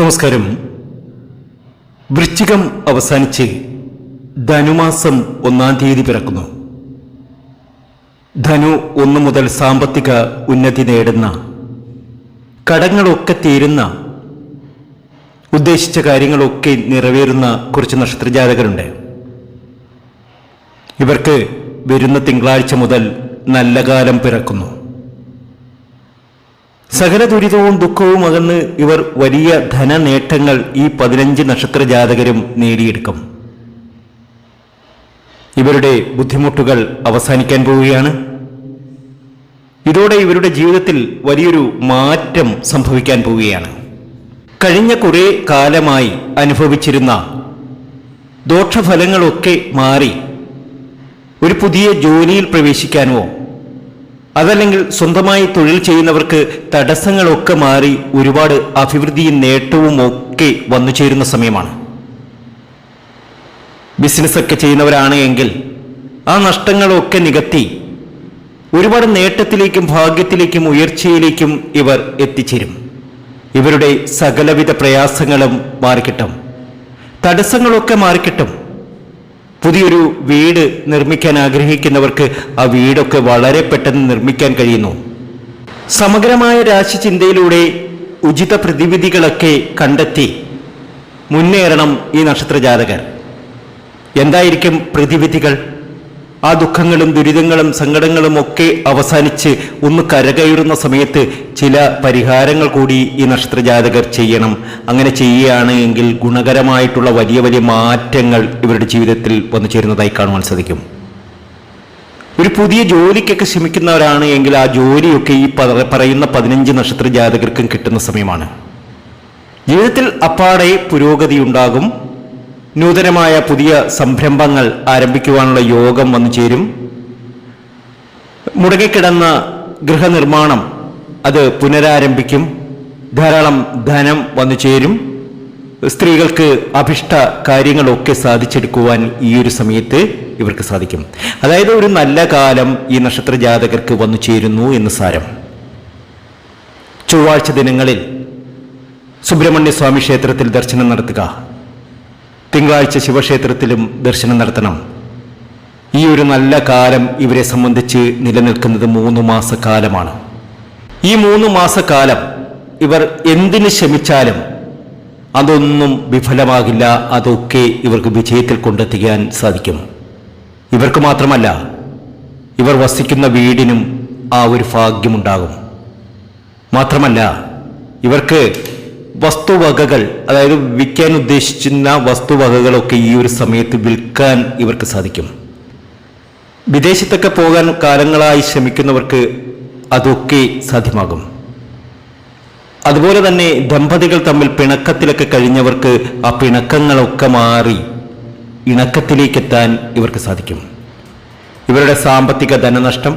നമസ്കാരം. വൃശ്ചികം അവസാനിച്ച് ധനുമാസം ഒന്നാം തീയതി പിറക്കുന്നു. ധനു ഒന്നു മുതൽ സാമ്പത്തിക ഉന്നതി നേടുന്ന കടങ്ങളൊക്കെ തീരുന്ന ഉദ്ദേശിച്ച കാര്യങ്ങളൊക്കെ നിറവേറുന്ന കുറച്ച് നക്ഷത്രജാതകരുണ്ട്. ഇവർക്ക് വരുന്ന തിങ്കളാഴ്ച മുതൽ നല്ല കാലം പിറക്കുന്നു. സകല ദുരിതവും ദുഃഖവും അകന്ന് ഇവർ വലിയ ധനനേട്ടങ്ങൾ ഈ പതിനഞ്ച് നക്ഷത്ര ജാതകരും നേടിയെടുക്കും. ഇവരുടെ ബുദ്ധിമുട്ടുകൾ അവസാനിക്കാൻ പോവുകയാണ്. ഇതോടെ ഇവരുടെ ജീവിതത്തിൽ വലിയൊരു മാറ്റം സംഭവിക്കാൻ പോവുകയാണ്. കഴിഞ്ഞ കുറേ കാലമായി അനുഭവിച്ചിരുന്ന ദോഷഫലങ്ങളൊക്കെ മാറി ഒരു പുതിയ ജോലിയിൽ പ്രവേശിക്കാനോ അതല്ലെങ്കിൽ സ്വന്തമായി തൊഴിൽ ചെയ്യുന്നവർക്ക് തടസ്സങ്ങളൊക്കെ മാറി ഒരുപാട് അഭിവൃദ്ധിയും നേട്ടവും ഒക്കെ വന്നു ചേരുന്ന സമയമാണ്. ബിസിനസ്സൊക്കെ ചെയ്യുന്നവരാണ് എങ്കിൽ ആ നഷ്ടങ്ങളൊക്കെ നികത്തി ഒരുപാട് നേട്ടത്തിലേക്കും ഭാഗ്യത്തിലേക്കും ഉയർച്ചയിലേക്കും ഇവർ എത്തിച്ചേരും. ഇവരുടെ സകലവിധ പ്രയാസങ്ങളും മാറിക്കിട്ടും. തടസ്സങ്ങളൊക്കെ മാറിക്കിട്ടും. പുതിയൊരു വീട് നിർമ്മിക്കാൻ ആഗ്രഹിക്കുന്നവർക്ക് ആ വീടൊക്കെ വളരെ പെട്ടെന്ന് നിർമ്മിക്കാൻ കഴിയുന്നു. സമഗ്രമായ രാശി രാശിചിന്തയിലൂടെ ഉചിത പ്രതിവിധികളൊക്കെ കണ്ടെത്തി മുന്നേറണം ഈ നക്ഷത്രജാതകർ. എന്തായിരിക്കും പ്രതിവിധികൾ? ആ ദുഃഖങ്ങളും ദുരിതങ്ങളും സങ്കടങ്ങളും ഒക്കെ അവസാനിച്ച് ഒന്ന് കരകയറുന്ന സമയത്ത് ചില പരിഹാരങ്ങൾ കൂടി ഈ നക്ഷത്രജാതകർ ചെയ്യണം. അങ്ങനെ ചെയ്യുകയാണ് എങ്കിൽ ഗുണകരമായിട്ടുള്ള വലിയ വലിയ മാറ്റങ്ങൾ ഇവരുടെ ജീവിതത്തിൽ വന്നു ചേരുന്നതായി കാണുവാൻ സാധിക്കും. ഒരു പുതിയ ജോലിക്കൊക്കെ ശ്രമിക്കുന്നവരാണ് എങ്കിൽ ആ ജോലിയൊക്കെ ഈ പറയുന്ന പതിനഞ്ച് നക്ഷത്ര ജാതകർക്കും കിട്ടുന്ന സമയമാണ്. ജീവിതത്തിൽ അപ്പാടെ പുരോഗതി ഉണ്ടാകും. നൂതനമായ പുതിയ സംരംഭങ്ങൾ ആരംഭിക്കുവാനുള്ള യോഗം വന്നു ചേരും. മുടങ്ങിക്കിടന്ന ഗൃഹനിർമ്മാണം അത് പുനരാരംഭിക്കും. ധാരാളം ധനം വന്നു ചേരും. സ്ത്രീകൾക്ക് അഭിഷ്ട കാര്യങ്ങളൊക്കെ സാധിച്ചെടുക്കുവാൻ ഈ ഒരു സമയത്ത് ഇവർക്ക് സാധിക്കും. അതായത് ഒരു നല്ല കാലം ഈ നക്ഷത്ര ജാതകർക്ക് വന്നു ചേരുന്നു എന്ന് സാരം. ചൊവ്വാഴ്ച ദിനങ്ങളിൽ സുബ്രഹ്മണ്യ സ്വാമി ക്ഷേത്രത്തിൽ ദർശനം നടത്തുക. തിങ്കളാഴ്ച ശിവക്ഷേത്രത്തിലും ദർശനം നടത്തണം. ഈ ഒരു നല്ല കാലം ഇവരെ സംബന്ധിച്ച് നിലനിൽക്കുന്നത് മൂന്ന് മാസക്കാലമാണ്. ഈ മൂന്ന് മാസക്കാലം ഇവർ എന്തിന് ശ്രമിച്ചാലും അതൊന്നും വിഫലമാകില്ല അതൊക്കെ ഇവർക്ക് വിജയത്തിൽ കൊണ്ടെത്തിക്കാൻ സാധിക്കും. ഇവർക്ക് മാത്രമല്ല ഇവർ വസിക്കുന്ന വീടിനും ആ ഒരു ഭാഗ്യമുണ്ടാകും. മാത്രമല്ല ഇവർക്ക് വസ്തുവകകൾ അതായത് വിൽക്കാൻ ഉദ്ദേശിക്കുന്ന വസ്തുവകകളൊക്കെ ഈ ഒരു സമയത്ത് വിൽക്കാൻ ഇവർക്ക് സാധിക്കും. വിദേശത്തൊക്കെ പോകാൻ കാലങ്ങളായി ശ്രമിക്കുന്നവർക്ക് അതൊക്കെ സാധ്യമാകും. അതുപോലെ തന്നെ ദമ്പതികൾ തമ്മിൽ പിണക്കത്തിലൊക്കെ കഴിഞ്ഞവർക്ക് ആ പിണക്കങ്ങളൊക്കെ മാറി ഇണക്കത്തിലേക്കെത്താൻ ഇവർക്ക് സാധിക്കും. ഇവരുടെ സാമ്പത്തിക ധനനഷ്ടം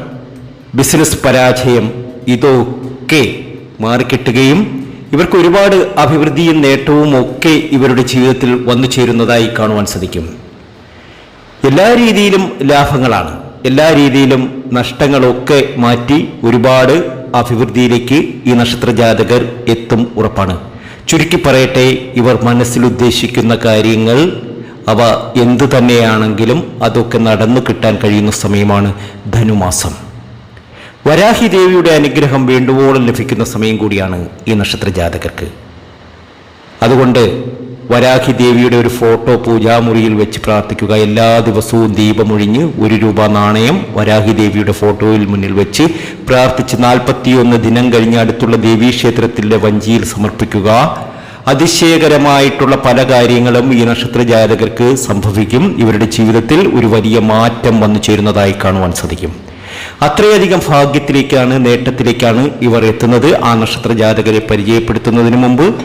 ബിസിനസ് പരാജയം ഇതൊക്കെ മാറിക്കിട്ടുകയും ഇവർക്ക് ഒരുപാട് അഭിവൃദ്ധിയും നേട്ടവും ഒക്കെ ഇവരുടെ ജീവിതത്തിൽ വന്നു ചേരുന്നതായി കാണുവാൻ സാധിക്കും. എല്ലാ രീതിയിലും ലാഭങ്ങളാണ്. എല്ലാ രീതിയിലും നഷ്ടങ്ങളൊക്കെ മാറ്റി ഒരുപാട് അഭിവൃദ്ധിയിലേക്ക് ഈ നക്ഷത്ര ജാതകർ എത്തും ഉറപ്പാണ്. ചുരുക്കി പറയട്ടെ ഇവർ മനസ്സിൽ ഉദ്ദേശിക്കുന്ന കാര്യങ്ങൾ അവ എന്തു തന്നെയാണെങ്കിലും അതൊക്കെ നടന്നു കിട്ടാൻ കഴിയുന്ന സമയമാണ് ധനുമാസം. വരാഹി ദേവിയുടെ അനുഗ്രഹം വേണ്ടുവോളം ലഭിക്കുന്ന സമയം കൂടിയാണ് ഈ നക്ഷത്ര ജാതകർക്ക് അതുകൊണ്ട് വരാഹി ദേവിയുടെ ഒരു ഫോട്ടോ പൂജാമുറിയിൽ വെച്ച് പ്രാർത്ഥിക്കുക. എല്ലാ ദിവസവും ദീപമൊഴിഞ്ഞ് ഒരു രൂപ നാണയം വരാഹി ദേവിയുടെ ഫോട്ടോയിൽ മുന്നിൽ വെച്ച് പ്രാർത്ഥിച്ച് നാൽപ്പത്തിയൊന്ന് ദിനം കഴിഞ്ഞ് അടുത്തുള്ള ദേവീക്ഷേത്രത്തിലെ വഞ്ചിയിൽ സമർപ്പിക്കുക. അതിശയകരമായിട്ടുള്ള പല കാര്യങ്ങളും ഈ നക്ഷത്ര ജാതകർക്ക് സംഭവിക്കും. ഇവരുടെ ജീവിതത്തിൽ ഒരു വലിയ മാറ്റം വന്നു ചേരുന്നതായി കാണുവാൻ സാധിക്കും. അത്രയധികം ഭാഗ്യത്തിലേക്കാണ് നേട്ടത്തിലേക്കാണ് ഇവർ എത്തുന്നത്. ആ നക്ഷത്ര ജാതകരെ പരിചയപ്പെടുത്തുന്നതിന് മുമ്പ്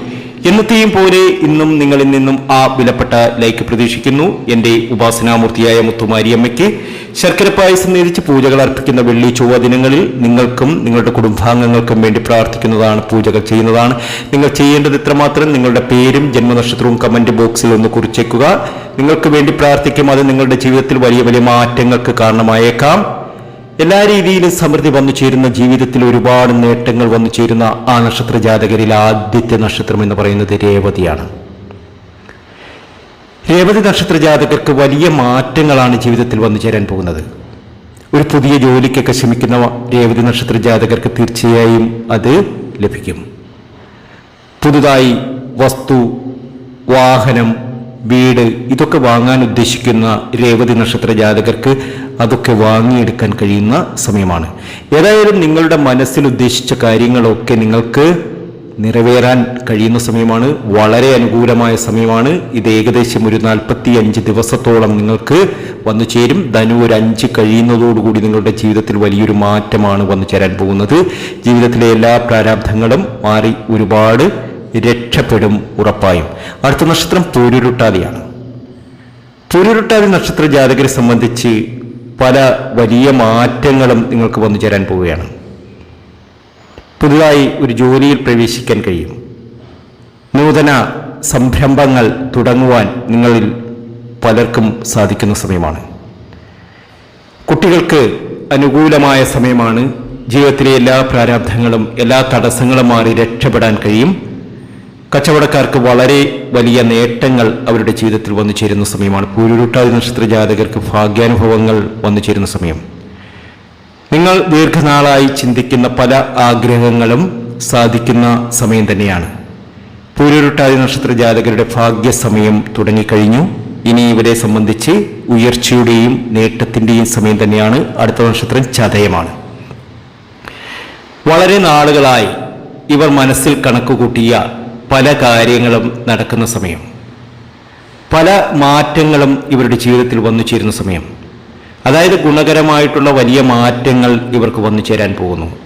എന്നത്തെയും പോലെ ഇന്നും നിങ്ങളിൽ നിന്നും ആ വിലപ്പെട്ട ലൈക്ക് പ്രതീക്ഷിക്കുന്നു. എന്റെ ഉപാസനാമൂർത്തിയായ മുത്തുമാരിയമ്മയ്ക്ക് ശർക്കര പായസം നേരിച്ച് പൂജകൾ അർപ്പിക്കുന്ന വെള്ളി ചൊവ്വ ദിനങ്ങളിൽ നിങ്ങൾക്കും നിങ്ങളുടെ കുടുംബാംഗങ്ങൾക്കും വേണ്ടി പ്രാർത്ഥിക്കുന്നതാണ് പൂജകൾ ചെയ്യുന്നതാണ്. നിങ്ങൾ ചെയ്യേണ്ടത് ഇത്രമാത്രം. നിങ്ങളുടെ പേരും ജന്മനക്ഷത്രവും കമന്റ് ബോക്സിൽ ഒന്ന് കുറിച്ചേക്കുക. നിങ്ങൾക്ക് വേണ്ടി പ്രാർത്ഥിക്കും. അത് നിങ്ങളുടെ ജീവിതത്തിൽ വലിയ വലിയ മാറ്റങ്ങൾക്ക് കാരണമായേക്കാം. എല്ലാ രീതിയിലും സമൃദ്ധി വന്നു ചേരുന്ന ജീവിതത്തിൽ ഒരുപാട് നേട്ടങ്ങൾ വന്നു ചേരുന്ന ആ നക്ഷത്ര ജാതകരിൽ ആദ്യത്തെ നക്ഷത്രം എന്ന് പറയുന്നത് രേവതിയാണ്. രേവതി നക്ഷത്ര ജാതകർക്ക് വലിയ മാറ്റങ്ങളാണ് ജീവിതത്തിൽ വന്നു ചേരാൻ പോകുന്നത്. ഒരു പുതിയ ജോലിക്കൊക്കെ ശ്രമിക്കുന്ന രേവതി നക്ഷത്ര ജാതകർക്ക് തീർച്ചയായും അത് ലഭിക്കും. പുതുതായി വസ്തു വാഹനം വീട് ഇതൊക്കെ വാങ്ങാൻ ഉദ്ദേശിക്കുന്ന രേവതി നക്ഷത്ര ജാതകർക്ക് അതൊക്കെ വാങ്ങിയെടുക്കാൻ കഴിയുന്ന സമയമാണ്. ഏതായാലും നിങ്ങളുടെ മനസ്സിൽ ഉദ്ദേശിച്ച കാര്യങ്ങളൊക്കെ നിങ്ങൾക്ക് നിറവേറാൻ കഴിയുന്ന സമയമാണ്. വളരെ അനുകൂലമായ സമയമാണ്. ഇത് ഏകദേശം ഒരു നാൽപ്പത്തി അഞ്ച് ദിവസത്തോളം നിങ്ങൾക്ക് വന്നു ചേരും. ധനു ഒരു അഞ്ച് കഴിയുന്നതോടുകൂടി നിങ്ങളുടെ ജീവിതത്തിൽ വലിയൊരു മാറ്റമാണ് വന്നു ചേരാൻ പോകുന്നത്. ജീവിതത്തിലെ എല്ലാ പ്രാരാബ്ധങ്ങളും മാറി ഒരുപാട് രക്ഷപ്പെടും ഉറപ്പായും. അടുത്ത നക്ഷത്രം പൂരുരുട്ടാതിയാണ് പൂരുരുട്ടാതി നക്ഷത്ര ജാതകരെ സംബന്ധിച്ച് പല വലിയ മാറ്റങ്ങളും നിങ്ങൾക്ക് വന്നു ചേരാൻ പോവുകയാണ്. പുതുതായി ഒരു ജോലിയിൽ പ്രവേശിക്കാൻ കഴിയും. നൂതന സംരംഭങ്ങൾ തുടങ്ങുവാൻ നിങ്ങളിൽ പലർക്കും സാധിക്കുന്ന സമയമാണ്. കുട്ടികൾക്ക് അനുകൂലമായ സമയമാണ്. ജീവിതത്തിലെ എല്ലാ പ്രാരാബ്ധങ്ങളും എല്ലാ തടസ്സങ്ങളും മാറി രക്ഷപ്പെടാൻ കഴിയും. കച്ചവടക്കാർക്ക് വളരെ വലിയ നേട്ടങ്ങൾ അവരുടെ ജീവിതത്തിൽ വന്നു ചേരുന്ന സമയമാണ്. പൂരുരുട്ടാതി നക്ഷത്ര ജാതകർക്ക് ഭാഗ്യാനുഭവങ്ങൾ വന്നു ചേരുന്ന സമയം. നിങ്ങൾ ദീർഘനാളായി ചിന്തിക്കുന്ന പല ആഗ്രഹങ്ങളും സാധിക്കുന്ന സമയം തന്നെയാണ്. പൂരുരുട്ടാതി നക്ഷത്ര ജാതകരുടെ ഭാഗ്യസമയം തുടങ്ങിക്കഴിഞ്ഞു. ഇനി ഇവരെ സംബന്ധിച്ച് ഉയർച്ചയുടെയും നേട്ടത്തിന്റെയും സമയം തന്നെയാണ് അടുത്ത നക്ഷത്രം ചതയമാണ്. വളരെ നാളുകളായി ഇവർ മനസ്സിൽ കണക്കുകൂട്ടിയ പല കാര്യങ്ങളും നടക്കുന്ന സമയം. പല മാറ്റങ്ങളും ഇവരുടെ ജീവിതത്തിൽ വന്നു ചേരുന്ന സമയം. അതായത് ഗുണകരമായിട്ടുള്ള വലിയ മാറ്റങ്ങൾ ഇവർക്ക് വന്നു ചേരാൻ പോകുന്നു.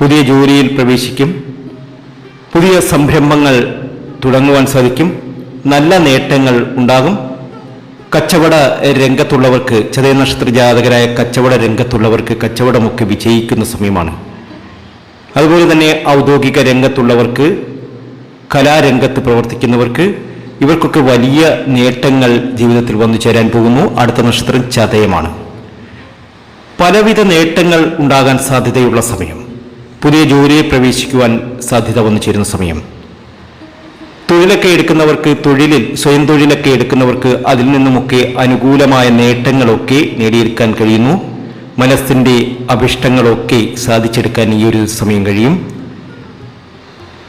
പുതിയ ജോലിയിൽ പ്രവേശിക്കും. പുതിയ സംരംഭങ്ങൾ തുടങ്ങുവാൻ സാധിക്കും. നല്ല നേട്ടങ്ങൾ ഉണ്ടാകും. കച്ചവട രംഗത്തുള്ളവർക്ക് ചതയ നക്ഷത്ര ജാതകരായ കച്ചവട രംഗത്തുള്ളവർക്ക് കച്ചവടമൊക്കെ വിജയിക്കുന്ന സമയമാണ്. അതുപോലെ തന്നെ ഔദ്യോഗിക രംഗത്തുള്ളവർക്ക് കലാരംഗത്ത് പ്രവർത്തിക്കുന്നവർക്ക് ഇവർക്കൊക്കെ വലിയ നേട്ടങ്ങൾ ജീവിതത്തിൽ വന്നു ചേരാൻ പോകുന്നു. അടുത്ത നക്ഷത്രം ചതയമാണ്. പലവിധ നേട്ടങ്ങൾ ഉണ്ടാകാൻ സാധ്യതയുള്ള സമയം. പുതിയ ജോലിയെ പ്രവേശിക്കുവാൻ സാധ്യത വന്നു ചേരുന്ന സമയം. തൊഴിലൊക്കെ എടുക്കുന്നവർക്ക് തൊഴിലിൽ സ്വയം തൊഴിലൊക്കെ എടുക്കുന്നവർക്ക് അതിൽ നിന്നുമൊക്കെ അനുകൂലമായ നേട്ടങ്ങളൊക്കെ നേടിയെടുക്കാൻ കഴിയുന്നു. മനസ്സിന്റെ അഭിഷ്ടങ്ങളൊക്കെ സാധിച്ചെടുക്കാൻ ഈ ഒരു സമയം കഴിയും.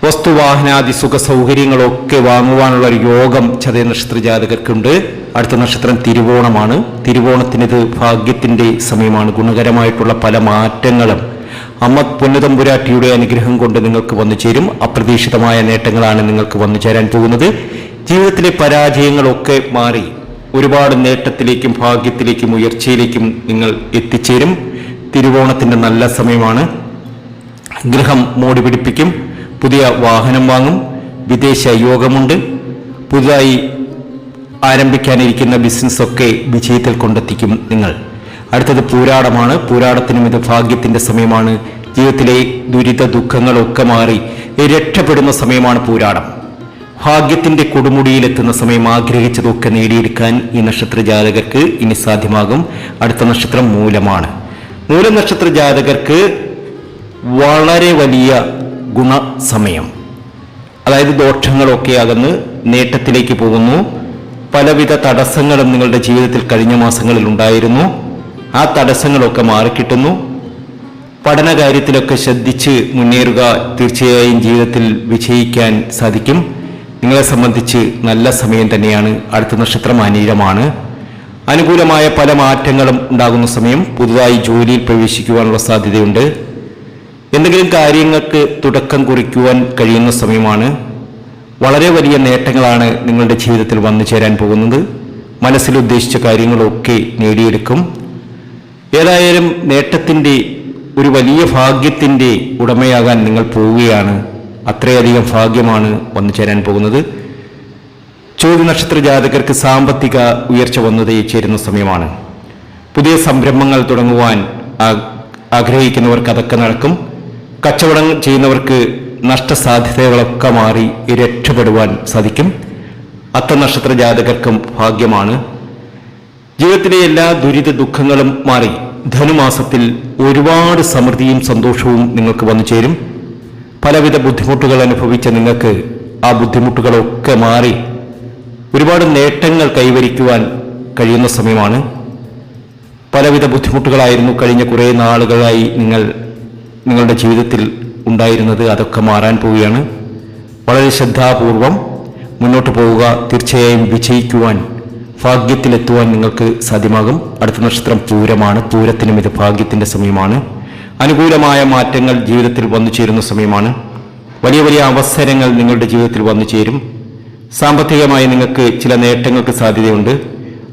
വസ്തുവാഹനാദി സുഖ സൗകര്യങ്ങളൊക്കെ വാങ്ങുവാനുള്ള ഒരു യോഗം ചതയ നക്ഷത്ര ജാതകർക്കുണ്ട് അടുത്ത നക്ഷത്രം തിരുവോണമാണ്. തിരുവോണത്തിനിത് ഭാഗ്യത്തിന്റെ സമയമാണ്. ഗുണകരമായിട്ടുള്ള പല മാറ്റങ്ങളും. അമ്മ പുന്നതമ്പുരാട്ടിയുടെ അനുഗ്രഹം കൊണ്ട് നിങ്ങൾക്ക് വന്നു ചേരും. അപ്രതീക്ഷിതമായ നേട്ടങ്ങളാണ് നിങ്ങൾക്ക് വന്നു ചേരാൻ പോകുന്നത്. ജീവിതത്തിലെ പരാജയങ്ങളൊക്കെ മാറി ഒരുപാട് നേട്ടത്തിലേക്കും ഭാഗ്യത്തിലേക്കും ഉയർച്ചയിലേക്കും നിങ്ങൾ എത്തിച്ചേരും. തിരുവോണത്തിന്റെ നല്ല സമയമാണ്. ഗ്രഹം മോടി പിടിപ്പിക്കും. പുതിയ വാഹനം വാങ്ങും. വിദേശ യോഗമുണ്ട്. പുതുതായി ആരംഭിക്കാനിരിക്കുന്ന ബിസിനസ്സൊക്കെ വിജയത്തിൽ കൊണ്ടെത്തിക്കും നിങ്ങൾ. അടുത്തത് പൂരാടമാണ്. പൂരാടത്തിനും ഇത് ഭാഗ്യത്തിന്റെ സമയമാണ്. ജീവിതത്തിലെ ദുരിത ദുഃഖങ്ങളൊക്കെ മാറി രക്ഷപ്പെടുന്ന സമയമാണ് പൂരാടം. ഭാഗ്യത്തിന്റെ കൊടുമുടിയിലെത്തുന്ന സമയം ആഗ്രഹിച്ചതൊക്കെ നേടിയെടുക്കാൻ ഈ നക്ഷത്ര ജാതകർക്ക് ഇനി സാധ്യമാകും. അടുത്ത നക്ഷത്രം മൂലമാണ്. മൂലനക്ഷത്ര ജാതകർക്ക് വളരെ വലിയ ഗുണസമയം. അതായത് ദോഷങ്ങളൊക്കെ അകന്ന് നേട്ടത്തിലേക്ക് പോകുന്നു. പലവിധ തടസ്സങ്ങളും നിങ്ങളുടെ ജീവിതത്തിൽ കഴിഞ്ഞ മാസങ്ങളിൽ ഉണ്ടായിരുന്നു. ആ തടസ്സങ്ങളൊക്കെ മാറിക്കിട്ടുന്നു. പഠന കാര്യത്തിലൊക്കെ ശ്രദ്ധിച്ച് മുന്നേറുക തീർച്ചയായും ജീവിതത്തിൽ വിജയിക്കാൻ സാധിക്കും. നിങ്ങളെ സംബന്ധിച്ച് നല്ല സമയം തന്നെയാണ്. അടുത്ത നക്ഷത്രം അനീരമാണ് അനുകൂലമായ പല മാറ്റങ്ങളും ഉണ്ടാകുന്ന സമയം പുതുതായി ജോലിയിൽ പ്രവേശിക്കുവാനുള്ള സാധ്യതയുണ്ട്. എന്തെങ്കിലും കാര്യങ്ങൾക്ക് തുടക്കം കുറിക്കുവാൻ കഴിയുന്ന സമയമാണ്. വളരെ വലിയ നേട്ടങ്ങളാണ് നിങ്ങളുടെ ജീവിതത്തിൽ വന്നു ചേരാൻ പോകുന്നത്. മനസ്സിൽ ഉദ്ദേശിച്ച കാര്യങ്ങളൊക്കെ നേടിയെടുക്കും. ഏതായാലും നേട്ടത്തിന്റെ ഒരു വലിയ ഭാഗ്യത്തിന്റെ ഉടമയാകാൻ നിങ്ങൾ പോവുകയാണ്. അത്രയധികം ഭാഗ്യമാണ് വന്നു ചേരാൻ പോകുന്നത്. ചോദ്യ നക്ഷത്ര ജാതകർക്ക് സാമ്പത്തിക ഉയർച്ച വന്നതേ ചേരുന്ന സമയമാണ്. പുതിയ സംരംഭങ്ങൾ തുടങ്ങുവാൻ ആഗ്രഹിക്കുന്നവർക്ക് അതൊക്കെ നടക്കും. കച്ചവടം ചെയ്യുന്നവർക്ക് നഷ്ടസാധ്യതകളൊക്കെ മാറി രക്ഷപ്പെടുവാൻ സാധിക്കും. അത്ത നക്ഷത്ര ജാതകർക്കും ഭാഗ്യമാണ്. ജീവിതത്തിലെ എല്ലാ ദുരിത ദുഃഖങ്ങളും മാറി ധനുമാസത്തിൽ ഒരുപാട് സമൃദ്ധിയും സന്തോഷവും നിങ്ങൾക്ക് വന്നു ചേരും. പലവിധ ബുദ്ധിമുട്ടുകൾ അനുഭവിച്ച നിങ്ങൾക്ക് ആ ബുദ്ധിമുട്ടുകളൊക്കെ മാറി ഒരുപാട് നേട്ടങ്ങൾ കൈവരിക്കുവാൻ കഴിയുന്ന സമയമാണ്. പലവിധ ബുദ്ധിമുട്ടുകളായിരുന്നു കഴിഞ്ഞ കുറേ നാളുകളായി നിങ്ങൾ നിങ്ങളുടെ ജീവിതത്തിൽ ഉണ്ടായിരുന്നത് അതൊക്കെ മാറാൻ പോവുകയാണ്. വളരെ ശ്രദ്ധാപൂർവം മുന്നോട്ട് പോവുക തീർച്ചയായും വിജയിക്കുവാൻ ഭാഗ്യത്തിലെത്തുവാൻ നിങ്ങൾക്ക് സാധ്യമാകും. അടുത്ത നക്ഷത്രം പൂരമാണ്. പൂരത്തിനും ഇത് ഭാഗ്യത്തിന്റെ സമയമാണ്. അനുകൂലമായ മാറ്റങ്ങൾ ജീവിതത്തിൽ വന്നു ചേരുന്ന സമയമാണ്. വലിയ വലിയ അവസരങ്ങൾ നിങ്ങളുടെ ജീവിതത്തിൽ വന്നു ചേരും. സാമ്പത്തികമായി നിങ്ങൾക്ക് ചില നേട്ടങ്ങൾക്ക് സാധ്യതയുണ്ട്.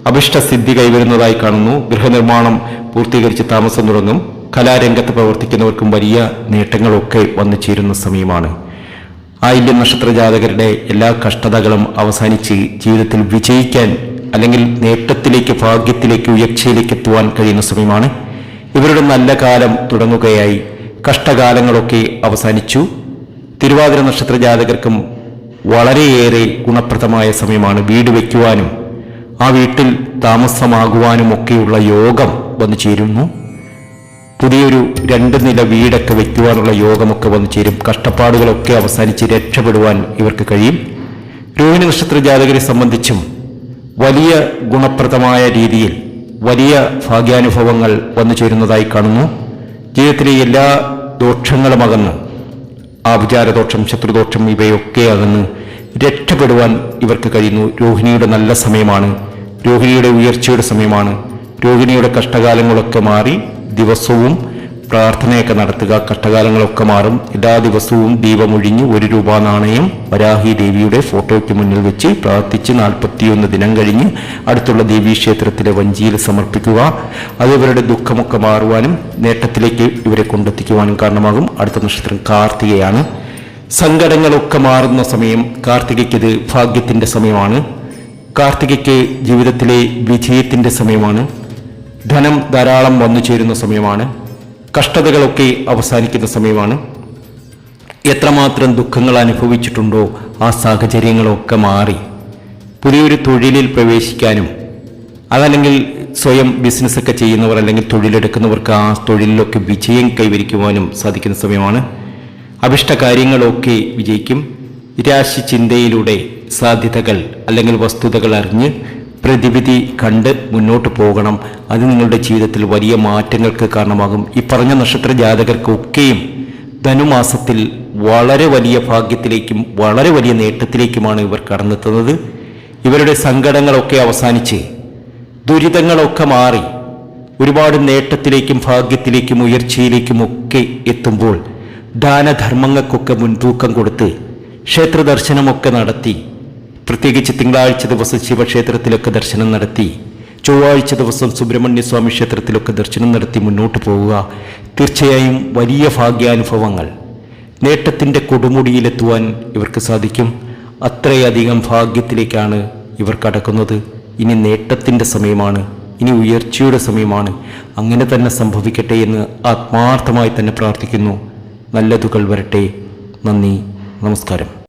അഭിഷ്ടസിദ്ധി കൈവരുന്നതായി കാണുന്നു. ഗൃഹനിർമ്മാണം പൂർത്തീകരിച്ച് താമസം തുടങ്ങും. കലാരംഗത്ത് പ്രവർത്തിക്കുന്നവർക്കും വലിയ നേട്ടങ്ങളൊക്കെ വന്നു ചേരുന്ന സമയമാണ്. ആ ഇന്ത്യൻ നക്ഷത്ര ജാതകരുടെ എല്ലാ കഷ്ടതകളും അവസാനിച്ച് ജീവിതത്തിൽ വിജയിക്കാൻ അല്ലെങ്കിൽ നേട്ടത്തിലേക്ക് ഭാഗ്യത്തിലേക്ക് ഉയർച്ചയിലേക്ക് എത്തുവാൻ കഴിയുന്ന സമയമാണ്. ഇവരുടെ നല്ല കാലം തുടങ്ങുകയായി. കഷ്ടകാലങ്ങളൊക്കെ അവസാനിച്ചു. തിരുവാതിര നക്ഷത്ര ജാതകർക്കും വളരെയേറെ ഗുണപ്രദമായ സമയമാണ് വീട് വയ്ക്കുവാനും ആ വീട്ടിൽ താമസമാകുവാനും ഒക്കെയുള്ള യോഗം വന്നു ചേരുന്നു. പുതിയൊരു രണ്ട് നില വീടൊക്കെ വയ്ക്കുവാനുള്ള യോഗമൊക്കെ വന്നു ചേരും. കഷ്ടപ്പാടുകളൊക്കെ അവസാനിച്ച് രക്ഷപ്പെടുവാൻ ഇവർക്ക് കഴിയും. രോഹിണി നക്ഷത്ര ജാതകരെ സംബന്ധിച്ചും വലിയ ഗുണപ്രദമായ രീതിയിൽ വലിയ ഭാഗ്യാനുഭവങ്ങൾ വന്നു ചേരുന്നതായി കാണുന്നു. ജീവിതത്തിലെ എല്ലാ ദോഷങ്ങളും അകന്ന് ആഭിചാരദോഷം ശത്രുദോഷം ഇവയൊക്കെ അകന്ന് രക്ഷപ്പെടുവാൻ ഇവർക്ക് കഴിയുന്നു. രോഹിണിയുടെ നല്ല സമയമാണ്. രോഹിണിയുടെ ഉയർച്ചയുടെ സമയമാണ്. രോഹിണിയുടെ കഷ്ടകാലങ്ങളൊക്കെ മാറി ദിവസവും പ്രാർത്ഥനയൊക്കെ നടത്തുക കഷ്ടകാലങ്ങളൊക്കെ മാറും. എല്ലാ ദിവസവും ദീപമൊഴിഞ്ഞ് ഒരു രൂപ നാണയം വരാഹി ദേവിയുടെ ഫോട്ടോയ്ക്ക് മുന്നിൽ വെച്ച് പ്രാർത്ഥിച്ച് നാൽപ്പത്തിയൊന്ന് ദിനം കഴിഞ്ഞ് അടുത്തുള്ള ദേവീ ക്ഷേത്രത്തിലെ വഞ്ചിയിൽ സമർപ്പിക്കുക. അത് ഇവരുടെ ദുഃഖമൊക്കെ മാറുവാനും നേട്ടത്തിലേക്ക് ഇവരെ കൊണ്ടെത്തിക്കുവാനും കാരണമാകും. അടുത്ത നക്ഷത്രം കാർത്തികയാണ്. സങ്കടങ്ങളൊക്കെ മാറുന്ന സമയം കാർത്തികയ്ക്ക് ഭാഗ്യത്തിന്റെ സമയമാണ്. കാർത്തികയ്ക്ക് ജീവിതത്തിലെ വിജയത്തിന്റെ സമയമാണ്. ധനം ധാരാളം വന്നു ചേരുന്ന സമയമാണ്. കഷ്ടതകളൊക്കെ അവസാനിക്കുന്ന സമയമാണ്. എത്രമാത്രം ദുഃഖങ്ങൾ അനുഭവിച്ചിട്ടുണ്ടോ ആ സാഹചര്യങ്ങളൊക്കെ മാറി. പുതിയൊരു തൊഴിലിൽ പ്രവേശിക്കാനും അതല്ലെങ്കിൽ സ്വയം ബിസിനസ്സൊക്കെ ചെയ്യുന്നവർ അല്ലെങ്കിൽ തൊഴിലെടുക്കുന്നവർക്ക് ആ തൊഴിലിലൊക്കെ വിജയം കൈവരിക്കുവാനും സാധിക്കുന്ന സമയമാണ്. അഭിഷ്ട കാര്യങ്ങളൊക്കെ വിജയിക്കും. രാശി ചിന്തയിലൂടെ സാധ്യതകൾ അല്ലെങ്കിൽ വസ്തുതകൾ അറിഞ്ഞ് പ്രതിവിധി കണ്ട് മുന്നോട്ട് പോകണം. അത് നിങ്ങളുടെ ജീവിതത്തിൽ വലിയ മാറ്റങ്ങൾക്ക് കാരണമാകും. ഈ പറഞ്ഞ നക്ഷത്ര ജാതകർക്കൊക്കെയും ധനുമാസത്തിൽ വളരെ വലിയ ഭാഗ്യത്തിലേക്കും വളരെ വലിയ നേട്ടത്തിലേക്കുമാണ് ഇവർ കടന്നെത്തുന്നത് ഇവരുടെ സങ്കടങ്ങളൊക്കെ അവസാനിച്ച് ദുരിതങ്ങളൊക്കെ മാറി ഒരുപാട് നേട്ടത്തിലേക്കും ഭാഗ്യത്തിലേക്കും ഉയർച്ചയിലേക്കും ഒക്കെ എത്തുമ്പോൾ ദാനധർമ്മങ്ങൾക്കൊക്കെ മുൻതൂക്കം കൊടുത്ത് ക്ഷേത്രദർശനമൊക്കെ നടത്തി പ്രത്യേകിച്ച് തിങ്കളാഴ്ച ദിവസം ശിവക്ഷേത്രത്തിലൊക്കെ ദർശനം നടത്തി ചൊവ്വാഴ്ച ദിവസം സുബ്രഹ്മണ്യ സ്വാമി ക്ഷേത്രത്തിലൊക്കെ ദർശനം നടത്തി മുന്നോട്ട് പോവുക. തീർച്ചയായും വലിയ ഭാഗ്യാനുഭവങ്ങൾ. നേട്ടത്തിന്റെ കൊടുമുടിയിലെത്തുവാൻ ഇവർക്ക് സാധിക്കും. അത്രയധികം ഭാഗ്യത്തിലേക്കാണ് ഇവർ കടക്കുന്നത്. ഇനി നേട്ടത്തിന്റെ സമയമാണ്. ഇനി ഉയർച്ചയുടെ സമയമാണ്. അങ്ങനെ തന്നെ സംഭവിക്കട്ടെ എന്ന് ആത്മാർത്ഥമായി തന്നെ പ്രാർത്ഥിക്കുന്നു. നല്ലതുകൾ വരട്ടെ. നന്ദി. നമസ്കാരം.